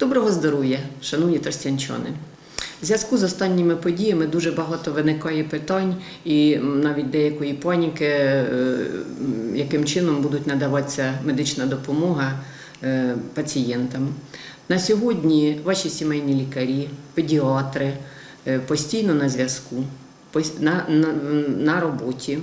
Доброго здоров'я, шановні тростянчани. В зв'язку з останніми подіями дуже багато виникає питань і навіть деякої паніки, е, яким чином будуть надаватися медична допомога е, пацієнтам. На сьогодні ваші сімейні лікарі, педіатри е, постійно на зв'язку, на, на, на роботі,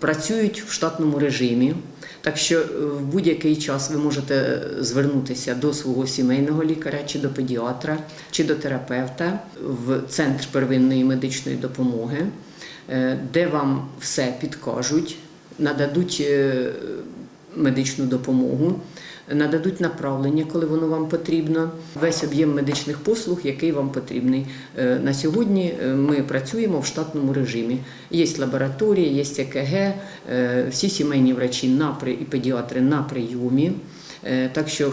працюють в штатному режимі. Так що е, в будь-який час ви можете звернутися до свого сімейного лікаря, чи до педіатра, чи до терапевта в центр первинної медичної допомоги, е, де вам все підкажуть, нададуть е, медичну допомогу, нададуть направлення, коли воно вам потрібно. Весь об'єм медичних послуг, який вам потрібний. Е, На сьогодні е, ми працюємо в штатному режимі. Є лабораторія, є ЕКГ, е, всі сімейні врачі і педіатри на прийомі. Е, Так що е,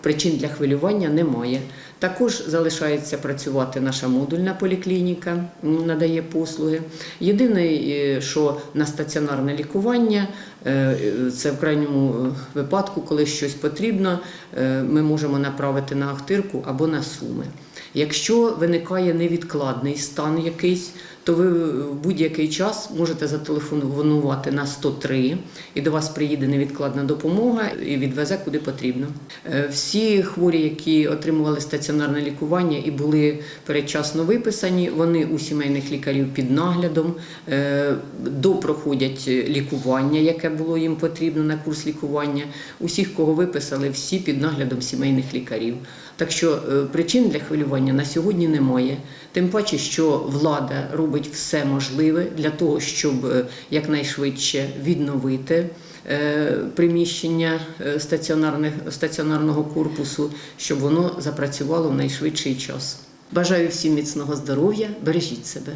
причин для хвилювання немає. Також залишається працювати наша модульна поліклініка, надає послуги. Єдине, е, що на стаціонарне лікування, це в крайньому випадку, коли щось потрібно, ми можемо направити на Ахтирку або на Суми. Якщо виникає невідкладний стан якийсь, то ви в будь-який час можете зателефонувати на 103 і до вас приїде невідкладна допомога і відвезе куди потрібно. Е, Всі хворі, які отримували стаціонарне лікування і були передчасно виписані, вони у сімейних лікарів під наглядом е, допроходять лікування, яке було їм потрібно на курс лікування. Усіх, кого виписали, всі під наглядом сімейних лікарів. Так що е, причин для хвилювання на сьогодні немає. Тим паче, що влада робить все можливе для того, щоб е, якнайшвидше відновити е, приміщення е, стаціонарних, стаціонарного корпусу, щоб воно запрацювало в найшвидший час. Бажаю всім міцного здоров'я, бережіть себе.